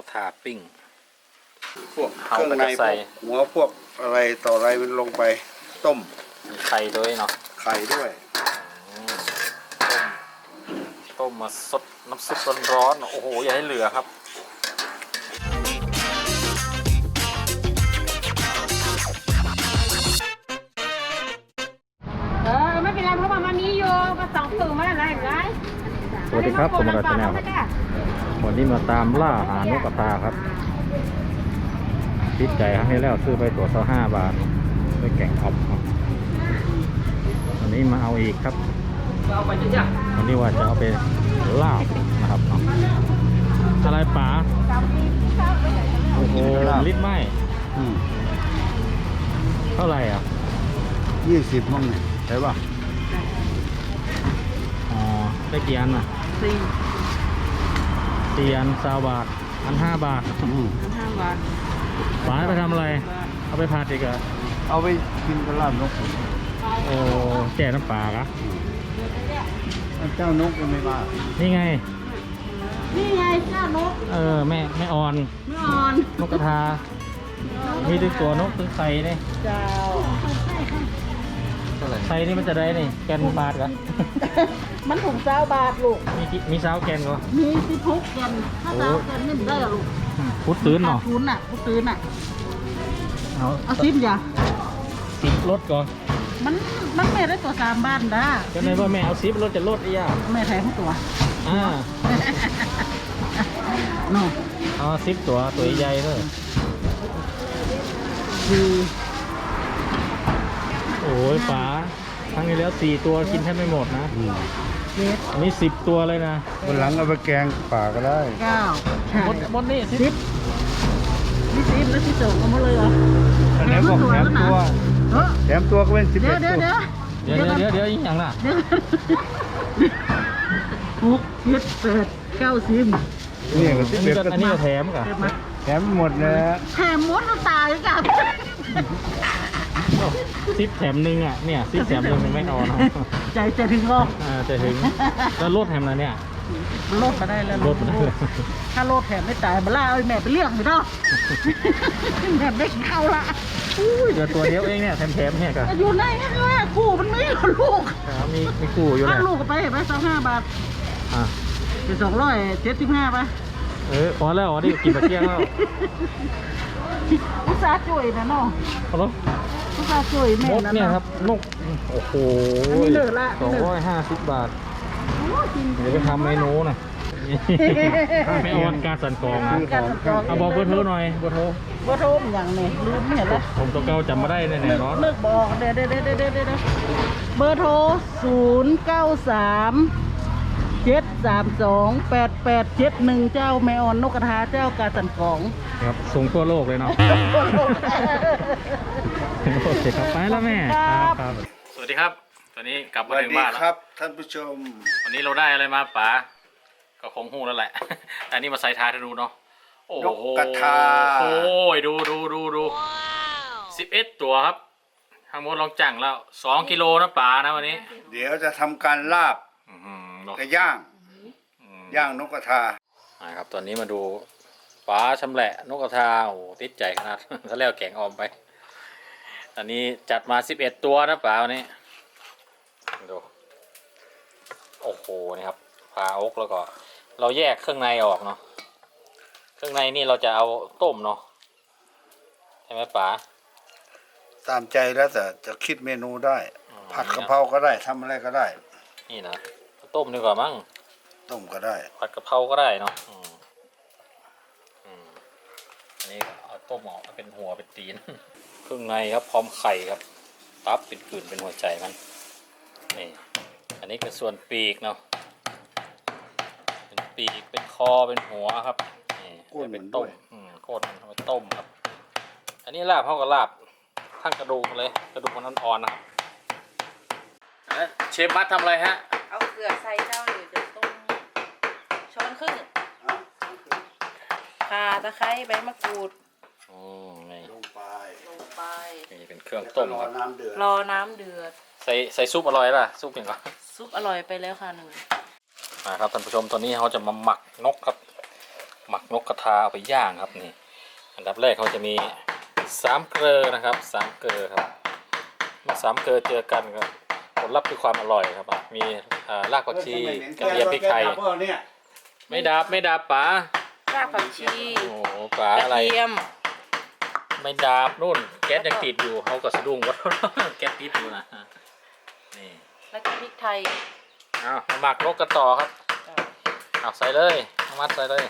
ก็ทาปิ้ง พวกเอาเครื่องในก็จะใส่พวกหัวพวกอะไรต่ออะไรมันลงไปต้มมีไข่ด้วยเนาะไข่ด้วยอืมต้มต้มมาสดน้ำซุปร้อนๆโอ้โห อย่าให้เหลือครับเออไม่เป็นไรเพราะว่ามันมีอยู่ก็สองตัวมาอะไรเห็นไหมสวัสดีครับ ผมอรัชแนลครับ วันนี้มาตามล่าหานกกระทาครับติดใจครั้งที่แล้วซื้อไปตัวเท่าห้าบาทไปแก่งออบครับวันนี้มาเอาอีกครับวันนี้ว่าจะเอาไปลาบนะครับเนาะอะไรป๋าโอ้โหลิตรไหมอืมเท่าไหร่อะยี่สิบมั่งเนี่ยใช่ป่ะอ๋อได้กี่อันอะสี่ สี่อันสาบาท อันห้าบาทอืมห้าบาทป๋าไปทำอะไร เอาไปผัดอีกเหรอเอาไปกินกระลาบนกโอ้แก่น้ำปลากะเจ้านกยังไม่มานี่ไง นี่ไงเจ้านก เออแม่แม่ออนไม่อ่อน นกกระทา มีทั้งตัวนกทั้งไข่นี่เจ้า ไข่นี่มันจะได้นี่แกนบาทกะมันถุงเจ้าบาทลูก มีกี่มีสาวแกนก็มีสิบหกกันถ้าเจ้ากันไม่ได้หรอกลูกพุดตื้นเนาะทุนอะพุตื้นอะ เอาเอาซิมอย่าสิบรถก่อนมันมันไม่ได้ตัวสามบ้านด้าก็เลยว่าแม่เอาสิบรถจะลดอีกอะแม่แทงตัวอ่าเนาะเอาสิบตัวตัวใหญ่เลยคือ โอ้ยป๋าครั้งนี้แล้วสี่ตัวกินแทบไม่หมดนะเจ็ดอันนี้สิบตัวเลยนะวันหลังเอาไปแกงป่าก็ได้ เก้าใช่หมดหมดนี่สิสิบนี่สิบแล้วที่สองเอามาเลยเหรออันไหนบอกแถมตัว เออแถมตัวก็เป็นสิบเดี๋เอ็ยวดเดี๋ยวตัวเดี๋ยวเดี๋ยวเดี๋ยวเดี๋ยวอีกอย่างล่ะ เดี๋ยวหกเจ็ดแปดเก้าสิบนี่ก็สิอับนนี้เอ็ดก็ก็อันนี้ก็แถมกะเจ็บไหมแถมหมดเลยแถมมดแล้วตายกัน สิบแถมหนึ่งอะเนี่ยสิบแถมหนึ่งมันไม่นอนเนาะใจจะถึงก็อ่าจะถึงแล้วลดแถมอะไรเนี่ยลดมาได้แล้วลดมาได้เลยถ้าลดแถมไม่ตายมาล่าเอาแม่ไปเลี้ยงไปเนาะแม่ไม่เข้าละอุ้ยเดี๋ยวตัวเดียวเองเนี่ยแถมแถมๆเนี่ยกะอยู่ไหนกันแม่คู่มันไม่อยู่ลูกครับมีมีกู้อยู่ถ้าเนี่ยลูกก็ไปเห็นไหมสองห้าบาทอะเป็นสองร้อยเจ็ดสิบห้าไปเออพอแล้วอันนี้กินตะเกียงแล้วอุตส่าห์ช่วยนะเนาะเอาเนาะอุ ตส่าห์ช่วยแม่นกนะเนี่ยครับนกโอ้โหอันนี้เหลือละสองร้อยห้าสิบบาทโอ้ยจริงเดี๋ยวไปทำเมนูนะไม่เอาวันการสั่นกรองนะการกรองเอาบอกเบอร์โทรหน่อยเบอร์โทรว่าโทรมอย่างนี้ลืมไม่เห็นแล้วผมตัวเก่าจำไม่ได้แน่ๆเนาะเลิกบอกเดี๋ยวเดี๋ยวเดี๋ยวเดี๋ยวเดี๋ยวเบอร์โทรศูนย์เก้าสามเจ็ดสามสองแปดแปดเจ็ดหนึ่งเจ้าแมวอนนกกระทาเจ้ากาสันกอง ครับส่งทั่วโลกเลยเนาะ โอเคครับ ไปแล้วแม่ครับครับ สวัสดีครับ ตอนนี้กลับสมาวัสถึงดีบ้านคแล้วรับท่านผู้ชมวันนี้เราได้อะไรมาป๋าก็คงหู้แล้วแหละ อันนี้มาใส่ทาให้ดูเนาะ โอ้นโหกกระทาโอ้ยดูดูดูดูสิบเอ็ดตัวครับทั้งหมดลองจังแล้วสองกิโลนะป๋านะวันนี้เดี๋ยวจะทำการลาบอื้อหือเนอะกระย่างอืม ย่างนกกระทา นะครับตอนนี้มาดูป๋าชำแหละนกกระทาโอ้โหติดใจขนาดเขาเรียกแกงออมไป อันนี้จัดมาสิบเอ็ดตัวนะป๋าวันนี้ดูโอ้โหนี่ครับผ่าอกแล้วก็ เราแยกเครื่องในออกเนาะเครื่องในนี่เราจะเอาต้มเนาะใช่ไหมป๋าตามใจแล้วแต่จะคิดเมนูได้อืมผัดกะเพราก็ได้ทำอะไรก็ได้ นี่นะต้มดีกว่ามั้งต้มก็ได้ ผัดกะเพราก็ได้เนาะอืมอืมอันนี้ก็เอาต้มออกมาเป็นหัวเป็นตีน เครื่องในครับพร้อมไข่ครับ ตับเป็นกลืนเป็นหัวใจมันนี่อันนี้คือส่วนปีกเนาะเป็นปีกเป็นคอเป็นหัวครับนี่โค่นเป็นมันด้ต้วมยอืมโคตรมันเอาไปต้มครับ อันนี้ลาบเท่ากับลาบทั้งกระดูกเลยกระดูกมันอ่อนๆนะครับเอ๊ะเชฟบัตทำอะไรฮะเอาเกลือใส่เจ้าเดี๋ยวจะต้มช้อนครึ่งข่าตะไคร้ใบมะกรูด อืมนี่ ลงไป ลงไป นี่ เป็นเครื่องต้มรอครับน้ำเดือดรอน้ำเดือด ใส่ใส่ซุปอร่อยป่ะ ซุปอย่างก่อนซุปอร่อยไปแล้วค่ะหนึ่งมาครับท่านผู้ชมตอนนี้เขาจะมาหมักนกครับ หมักนกกระทาเอาไปย่างครับนี่ อันดับแรกเขาจะมีสามเกลือนะครับสามเกลือครับเมื่อสามเกลือเจอกันก็ผลลัพธ์คือความอร่อยครับอะมีอ่ารากผักชีกระเทียมพริกไทยเนี่ยไม่ดับไม่ดับป๋ารากผักชีโอ้โหป๋ากระอะไรเทียม ไม่ดับนู่น แก๊สยังติดอยู่เขาก็สะดุ้งว่าแก๊สติดอยู่นะนี่แล้วก็พริกไทยเอามาหมักนกกันต่อครับเอาใส่เลยน้ำมัดใส่เลย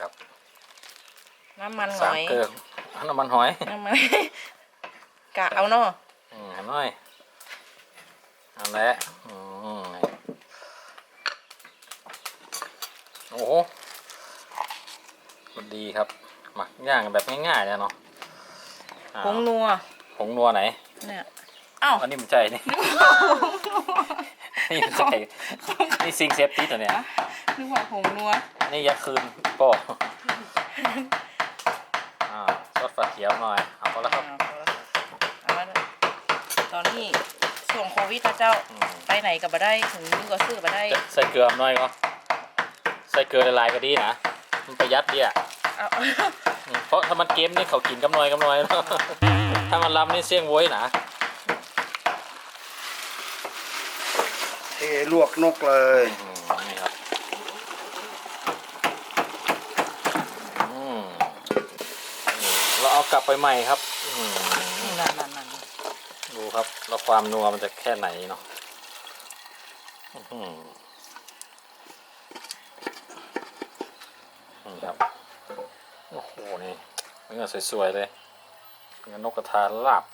ครับน้ำมันหสาอมยเกลือน้ำมันหอยน้ำมัน กะเอาเนาะอืมหน่อยเอันแหละอืมโอ้โหมันดีครับ หมักย่างแบบง่ายๆเนี่ยเนาะอ่าผงนัวผงนัวไหน เนี่ยอ้าวอันนี้มันใจนี่ นี่มันใจนี่ซิงเซฟตี้ตัวเนี้ยนึกว่าผงนัวนี่อยาคืนป่ออ่าซอสฝาเขียวหน่อย เอาพอแล้วครับเอาละตอนนี้ช่วงโควิดนะเจ้าอืมไปไหนกับมาได้ถึงยูก็ซื้อมาได้จะใส่เกลือหน่อยก็ใส่เกลือละลายก็ดีนะ มันประหยัดดีอะ เอาอืมเพราะถ้ามันเกมนี่เขากินกำน้อยกำน้อยเนาะถ้ามันล้ำนี่เสี่ยงโว้ยนะเทลวกนกเลยอืมนี่ครับอืมนี่เราเอากลับไปใหม่ครับอืมนั่นนั่นนั่นดูครับแล้วความนัวมันจะแค่ไหนเนาะอื้อหือนี่ครับ โอ้โห นี่เนื้อสวย ๆ เลยเนื้อนกกระทาลาบ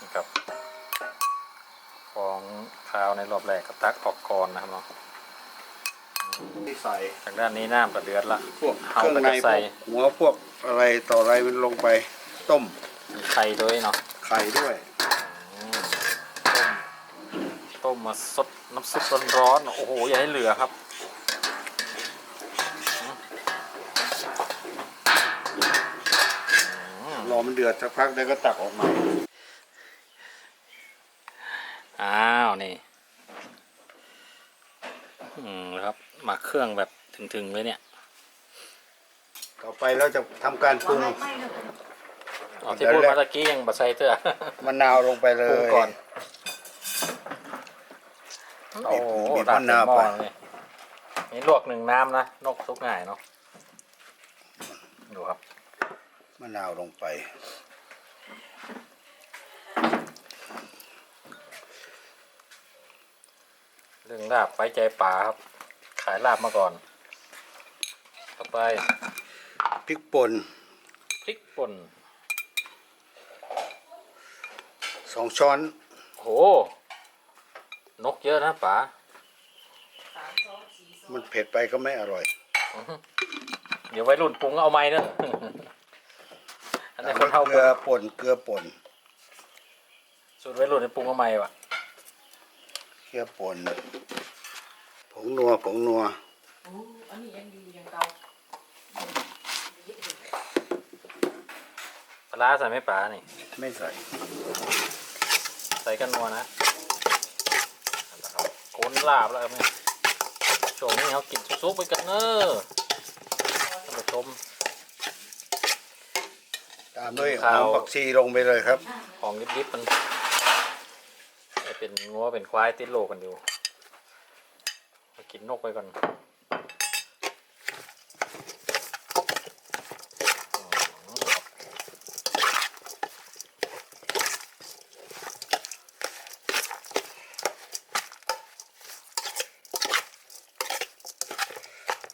นี่ครับฟองข้าวในรอบแรกก็ตักออกก่อนนะครับเนาะที่ใส่ทางด้านนี้น้ำก็เดือดละพวกเอาเครื่องไปในใส่พวกหัวพวกอะไรต่ออะไรมันลงไปต้มมีไข่ด้วยเนาะไข่ด้วยอืมต้มต้มมาสดน้ำซุปร้อนๆโอ้โหอย่าให้เหลือครับ รอ มันเดือดสักพักเดี๋ยวก็ตักออกมา อ้าวนี่ อืมครับหมักเครื่องแบบถึงๆเลยเนี่ย ต่อไปเราจะทำการปรุงอ๋อที่พูดมาตะกี้ยังบะไซเตอร์มะนาวลงไปเลปรุงย ก่อนบีบโอ้โหบีบดัมะนาวหม้อไปเลยนี่ลวกหนึ่งน้ำนะ นกทุกง่ายเนาะ ดูครับ มะนาวลงไป เรื่องลาบไว้ใจป่าครับ ขายลาบมาก่อน ต่อไปพริกป่นพริกป่นสองช้อนโห นกเยอะนะป๋ามันเผ็ดไปก็ไม่อร่อย เดี๋ยวไว้รุ่นปรุงเอาไม้เนอะ อันนี้คนเท่าเกลือป่นเกลือป่นสูตรไว้รุ่นนี่ปรุงเอาไม้วะเกลือป่นผงนัวผงนัวอันนี้ยังดียังเก่าปลาร้าใส่ไหม่ป๋านี่ไม่ใส่ ใส่กันนัวนะนั่นแหละครับโคนลาบแล้วครับเนี่ยช่วงนี้เขากินซุปๆไปกันเนอะท่านผู้ชม ตามด้วยหข้าอวมผักชีลงไปเลยครับของดิบๆมันไอ้เป็นงัวเป็นควายติดโลกันอยู่มากินนกไปก่อนอืมครับ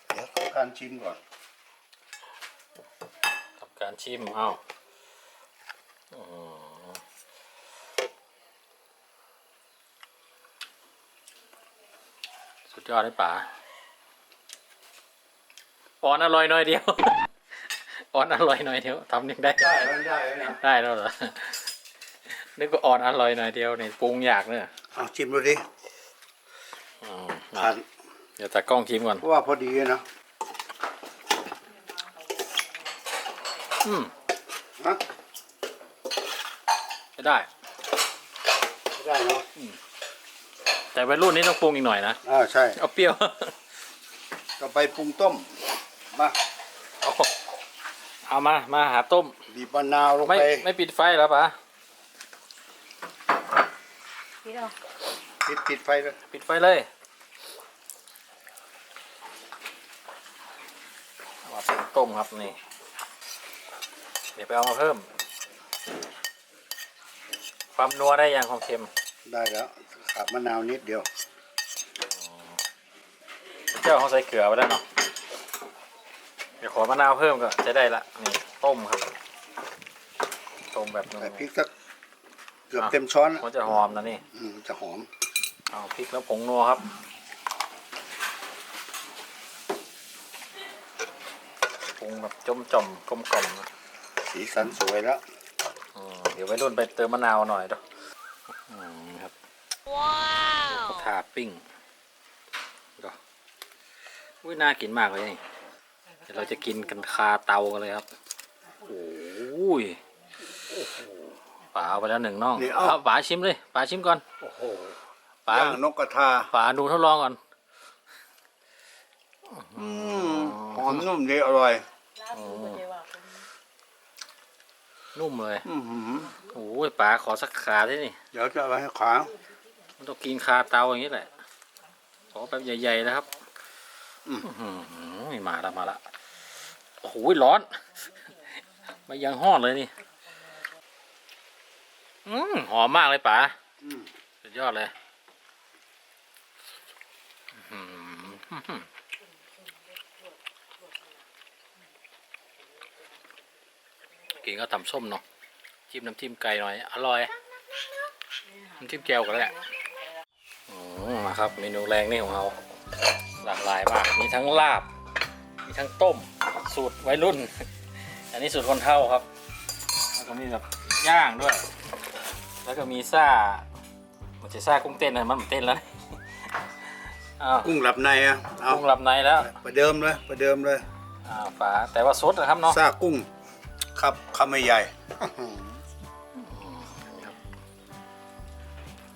เดี๋ยวขอการชิมก่อน ทำการชิม เอาอืม สุดยอดเลยป่าอ่อนอร่อยหน่อยเดียวอ่อนอร่อยหน่อยเดียวทำยังได้ ได้แล้วได้แล้วนะได้แล้วเหรอ นึกว่าอ่อนอร่อยหน่อยเดียวนี่ปรุงยากเนอะเอาชิมดูดิอืมทานเดี๋ยวตากล้องชิมก่อน เพราะว่าพอดีนะอืมฮะ ไม่ได้ไม่ได้เนาะแต่วัยรุ่นนี่ต้องปรุงอีกหน่อยนะ อ่าใช่เอาเปรี้ยวตต่อไปปรุงต้มมาเอาเอามา มาหาต้ม บีบมะนาวลงไม่ไปไม่ปิดไฟแล้วปะพี่เราปิดปิดไฟเลยปิดไฟเลยมาเป็นต้มครับนี่ เดี๋ยวไปเอามาเพิ่ม ความนัวได้ยังความเค็มได้แล้วขาดมะนาวนิดเดียว เจ้าเขาใส่เกลือไปแล้วเนาะเดี๋ยวขอมะนาวเพิ่มก็จะได้ละนี่ต้มครับต้มแบบนึงใส่พริกสักเกือบเต็มช้อนมันจะหอมนะนี่อืมจะหอมเอาพริกแล้วผงนัวครับปรุงแบบจมจอมกลมกล่อมนะสีสันสวยแล้วอืม เดี๋ยวไปรุ่นไปเติมมะนาวหน่อยเด้ออืมครับว้าวทาปิ้งก็อุ้ยน่ากินมากเลยนี่เดี๋ยวเราจะกินกันคาเตากันเลยครับโอ้ยป๋าเอาไปแล้วหนึ่งน่องนี่เอาเอาป๋าชิมเลยป๋าชิมก่อนโอ้โหป๋าย่างนกกระทาป๋าดูทดลองก่อนอืมหอมนุ่มดีอร่อยล่าสุดเจว่า นุ่มเลยอือหือโอ้ยป๋าขอสักขาที่นี่เดี๋ยวจะเอาไปให้ขามันต้องกินคาเตาอย่างนี้แหละ ขอแบบใหญ่ๆนะครับอืมอื้อหือมาละมาละโอ้โหร้อน มายังห้อนเลยนี่อืมหอมมากเลยป๋าอืมสุดยอดเลย อื้อหือ กินก็ตำส้มเนาะจิ้มน้ำจิ้มไก่หน่อย อร่อยน้ำจิ้มแก้วกันแหละอืมมาครับเมนูแรงนี่ของเราหลากหลายมาก มีทั้งลาบ มีทั้งต้ม สูตรวัยรุ่น อันนี้สูตรคนเท่าครับ แล้วก็มีแบบย่างด้วย แล้วก็มีซ่ามันจะซ่ากุ้งเต้นนะมันเหมือนเต้นแล้วนะอ้าวกุ้งหลับในอะเอากุ้งหลับในแล้วประเดิมเลยประเดิมเลยอ้าวฝาแต่ว่าสดนะครับเนาะ ซากกุ้ง ครับคำไม่ใหญ่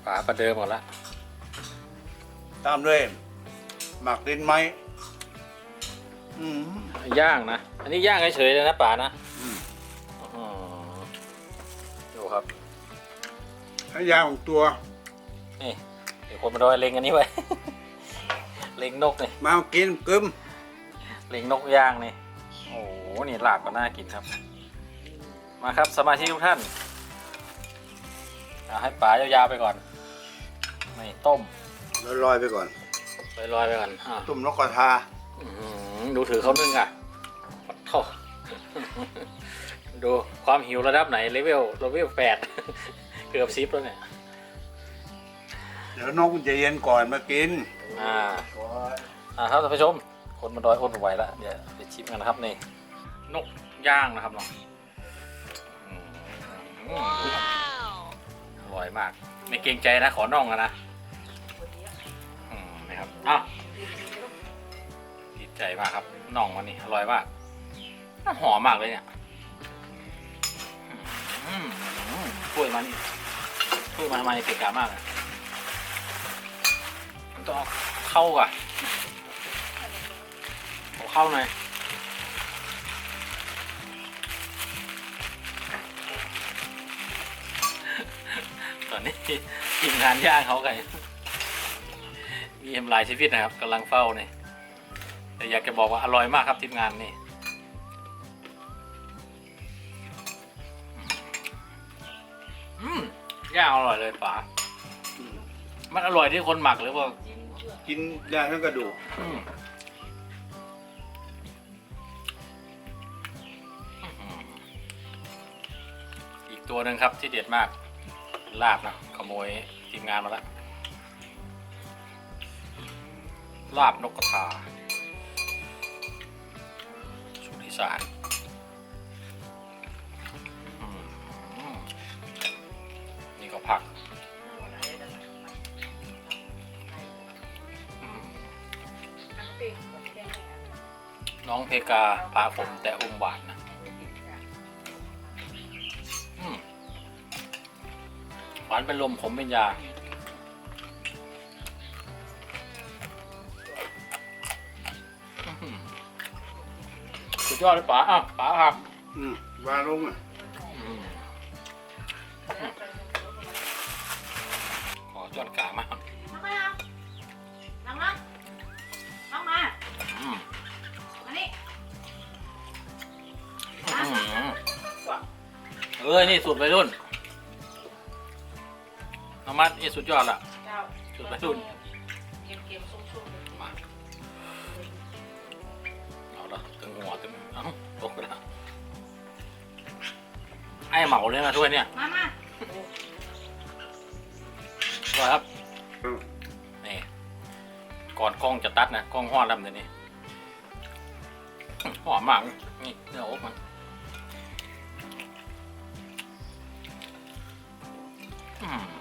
ฝาประเดิมหมดละตามด้วยหมักดินไม้อืมย่างนะ อันนี้ย่างเฉยๆเลยนะป๋านะอืมอืมดูครับให้ยาวของตัว นี่เดี๋ยวคนมาดอยเล็งอันนี้ไว้เล็งนกนี่มากินกึมเล็งนกย่างนี่ โอ้โห นี่ลาบก็น่ากินครับ มาครับสมาชิกทุกท่านเอาให้ป๋ายาวๆไปก่อนนี่ต้มแล้วลอยไปก่อน ลอยๆไปก่อนอะต้มนกกระทาอื้อหือดูถือเขานึ่งอะโถ่ดูความหิวระดับไหนเลเวลเลเวลแปด เกือบซิปแล้วเนี่ย เดี๋ยวนกมันจะเย็นก่อนมากินอ่า อ่าครับท่านผู้ชม คนมาดอยคนมาไหวแล้วเดี๋ยวไปชิมกันนะครับนี่ นกย่างนะครับเนาะอืม อร่อยมาก ไม่เกรงใจนะขอน่องอะนะอืมนะครับอ้าวดีใจมากครับน่องมันนี่อร่อยมากหอมมากเลยเนี่ยอืมอืมถ้วยมันถ้วยมันทำไมเกะกะมากเลยต้องเข้าก่อนเข้าหน่อย นนี้ทีมงานย่างเขาไงมีเอ็มลายชีวิตนะครับกำลังเฝ้าเนี่ยแต่อยากจะบอกว่าอร่อยมากครับทีมงานนี่อืมย่างอร่อยเลยป๋ามันอร่อยที่คนหมักหรือว่ากินได้ทั้งกระดูกอืมอีกตัวหนึ่งครับที่เด็ดมาก ลาบนะขโมยทีมงานมาแล้วลาบนกกระทาสูตรอีสานี่ก็ผักน้องเพกาพาผมแต่อมหวานนะานเป็นลมขมเป็นยาอดยอดเลยป๋าอ้าวป๋าหักอืมวางลงอะอืมขอจอดกลางมานั่งมานั่งมานั่งมาอืมมานี่อืมเอ้ยนี่สุดไปรุ่น น้องมัดนี่สุดยอดละ เจ้าสุดไปรุ่นเกมเกมซุ่มๆมาเอาละตึงหัวตึงเอ้าตกไปแล้วไอ้เหมาเลยนะถ้วยเนี่ยมามาว่าครับอืมนี่ก่อนกล้องจะตัดนะกล้องห่อดำเดี๋ยวนี้หอมมากนี่เนื้ออกมันอืม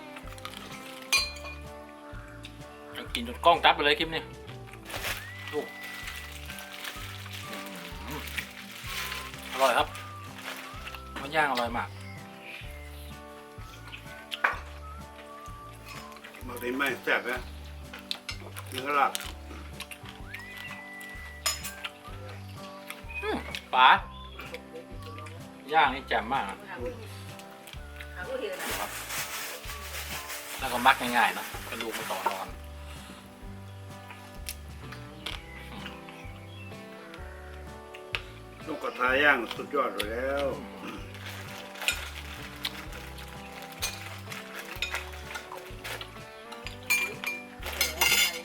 กินจนกล้องตัดไปเลยคลิปนี้ดูอืมอร่อยครับมันย่างอร่อยมากหมักดินไหมแซ่บนะกินกระหลักป๋าย่างนี่แจ่มมากนะหาผู้เห็นนะแล้วก็มักง่ายๆนะกระดูกไม่ต่อนอน ระทาย่างสุดยอดเลยแล้ว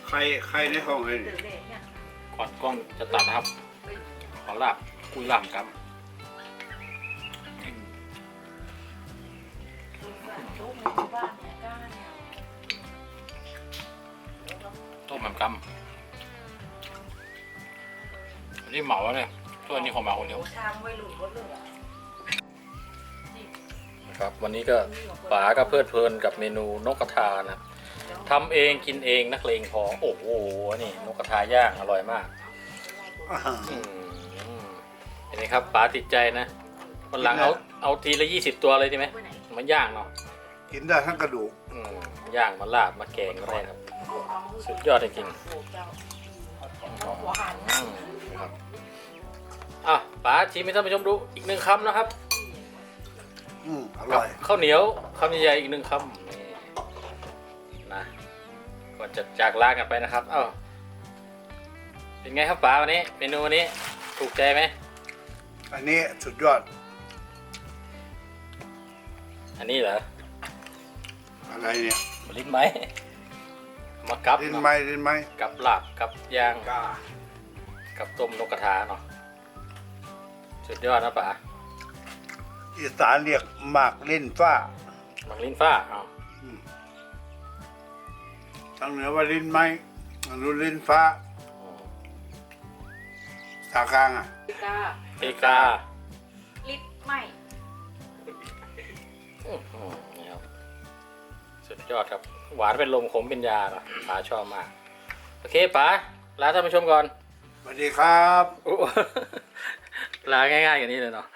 ใครใครในห้องไอ้นี่ก่อนกล้องจะตัดนะครับ ขอลาบคุยลามครับต้มแหม่มกำอันนี้เหมาแล้วเนี่ย ตัวนี้ของเหมาคนเดียวชามไว้หลุดหมดเลยอะครับวันนี้ก็ป๋าก็เพลิดเพลินกับเมนูนกกระทานะทำเองกินเองนักเลงพอโอ้โหนี่นกกระทาย่างอร่อยมากอ่าอืมเห็นไหมครับป๋าติดใจนะวันหลังเอาเอาทีละยี่สิบตัวเลยดีไหมมันย่างเนาะกินได้ทั้งกระดูกอืมย่างมาลาบมาแกงก็ได้ครับ สุดยอดจริงหัวหันๆ อืมครับอะป๋าชิมให้ท่านผู้ชมดูอีกหนึ่งคำนะครับอืมอกัร่อยข้าวเหนียวคำใหญ่ๆอีกหนึ่งคำนี่นะก่อนจะจากลากันไปนะครับ เอ้าเป็นไงครับป๋าวันนี้เมนูวันนี้ถูกใจไหมอันนี้สุดยอด อันนี้เหรออะไรเนี่ยลิ้นไหมมากับดินเนาะไม้ดินไม้กับลาบกับย่างกากับต้มนกกระทาเนาะ สุดยอดนะป๋าอีสานเรียกหมากเล่นฟ้า หมักลิ้นฟ้าเอาทางเหนือว่าลิ้นไม้ทางนู้นลิ้นฟ้าตากลางอะกาเทกาลิปไม่ อื้อหือนี่ครับสุดยอดครับ หวานเป็นลมขมเป็นยาเนาะป๋าชอบมาก โอเคป๋าลาท่านผู้ชมก่อน สวัสดีครับอุ๊ ลาง่ายๆอย่างนี้เลยเนาะ